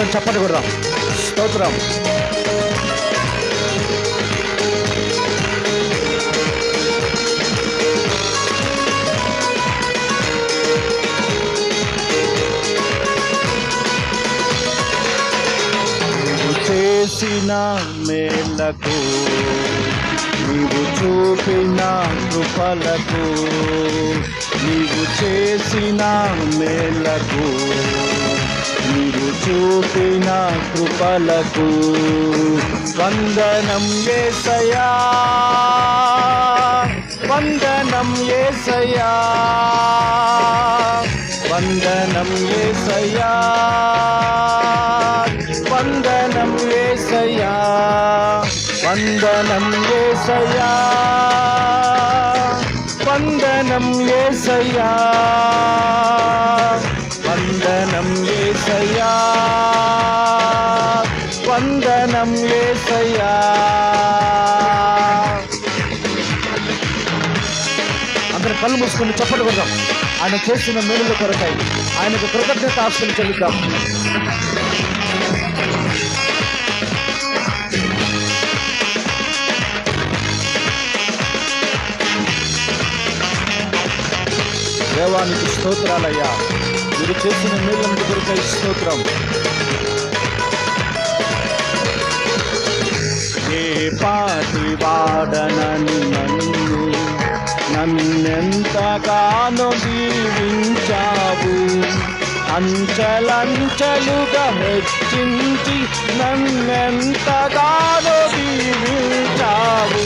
అందరం చప్పటి కొడదాం. స్తోత్రం. చేసిన మేలకు నీవు చూపిన కృపలకు నీవు చేసిన మేలకు చూపిన కృపలకు వందనం ఏసయా వందనం ఏసయా వందనం ఏసయా వందనం ఏసయా వందనం ఏసయా వందనం ఏసయా వందనం ఏసయ్యా. వందనం ఏసయ్యా. అందరి కళ్ళు మూసుకుని చప్పట్లు కొడదాం. ఆయన చేసిన మేలుల కొరకాయి ఆయనకు కృతజ్ఞత ఆస్తులు చెల్లిద్దాం. దేవానికి స్తోత్రాలయ్యా. మీరు చేసిన మేలుల కొరకై స్తోత్రం. ఏ పాటి వాడనని నన్ను నన్నెంతగానో దీవించావు. అంచలంచలుగా హెచ్చించి నన్నెంతగానో దీవించావు.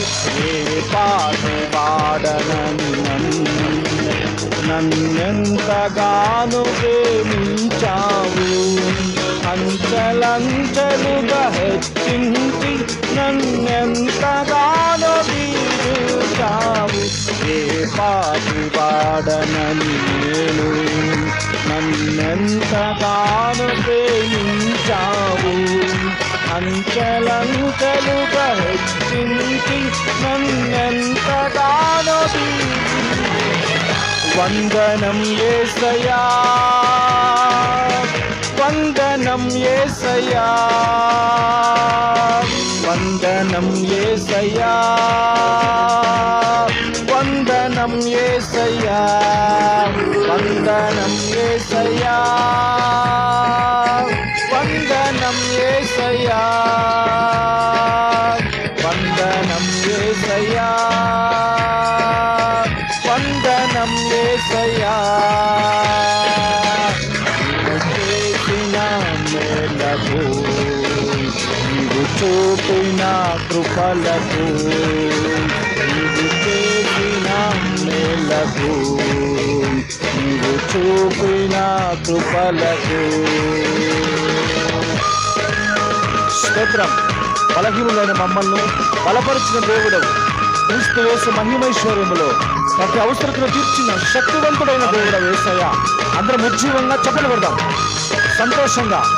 ఏ పాటి వాడనని నన్ను నన్నెంతగానో ప్రేమించావు. అంచలంచలుగా హెచ్చించి నన్నెంతగానో దీవించావు ఏ పాటి వాడనని నేను నన్నెంతగానో ప్రేమించావు. అంచలంచలుగా హెచ్చించి నన్ను வந்தனம் ஏசையா. வந்தனம் ஏசையா. வந்தனம் ஏசையா. வந்தனம் ஏசையா. வந்தனம் ஏசையா. வந்தனம் ஏசையா. మేలకు నీవు చూపిన కృపలకు నీవు చేసిన మేలకు నీవు చూపిన కృపలకు. స్తోత్రం. బలహీనులైన మమ్మల్ని బలపరిచిన దేవుడవు క్రీస్తు వేసు మహిమైశ్వర్యములో ప్రతి అవసరతను తీర్చిన శక్తివంతుడైన దేవుడ వేసయ్య అందరం ఉజ్జీవంగా చెప్పలు పెడదాం సంతోషంగా.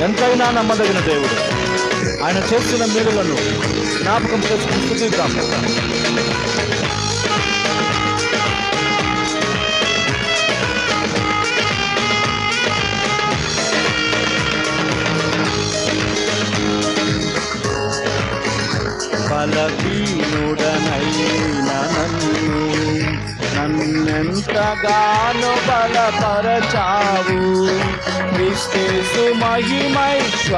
ఎంతైనా నమ్మదగిన దేవుడు. ఆయన చేసిన మేలులను జ్ఞాపకం చేసుకుని స్థుతిద్దాం. బలహీనుడనైన ఎంతగానో బలపరచావు. క్రిస్తేసు మహిమైశ్వర్యములో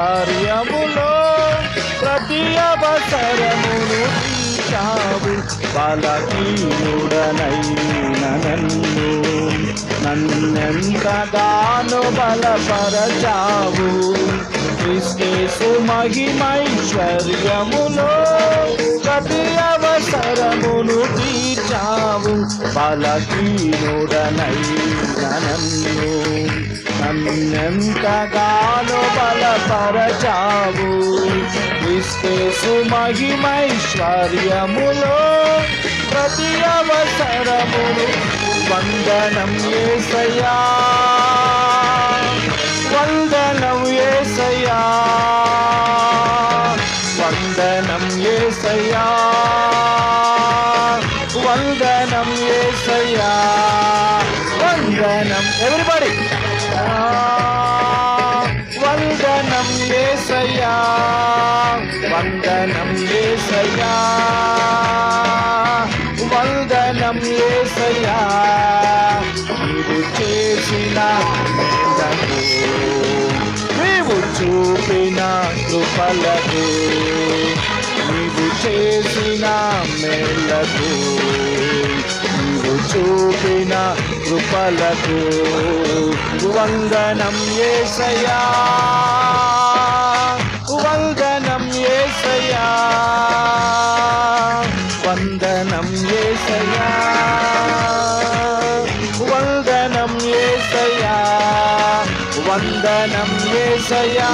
ప్రతి అవసరమును తీర్చావు. బలహీనుడనైన నన్ను నన్నెంతగానో బలపరచావు. క్రిస్తేసు మహిమైశ్వర్యములో ప్రతి అవసరమును తీర్చావు. బలహీనుడనైన నన్ను నన్నెంతగానో బలపరచావు క్రిస్తేసు మహిమైశ్వర్యములో ప్రతి అవసరమును వందనం ఏసయా వందనం ఏసయా వందనం ఏసయా వందనం ఏసయ్యా. వందనం. ఎవరిబడి వందనం ఏసయ్యా. వందనం ఏసయ్యా. వందనం ఏసయ్యా. నీవు చేసిన నీవు చూపిన కృపలకు నీవు చేసిన మేలకు నీవు చూపిన కృపలకు వందనం ఏసయా వందనం ఏసయా వందనం ఏసయా వందనం ఏసయా వందనం ఏసయా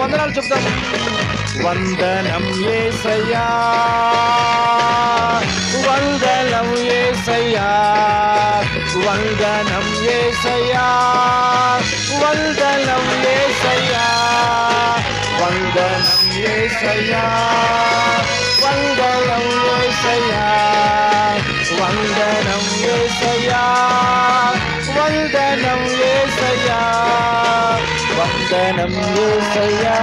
వందనాలు చెప్తాం వందనం ఏసయ్యా. వందనం ఏసయ్యా. వందనం ఏసయ్యా. వందనం ఏసయ్యా. వందనం ఏసయ్యా. వందనం ఏసయ్యా. వందనం వందనం యూసయ్యా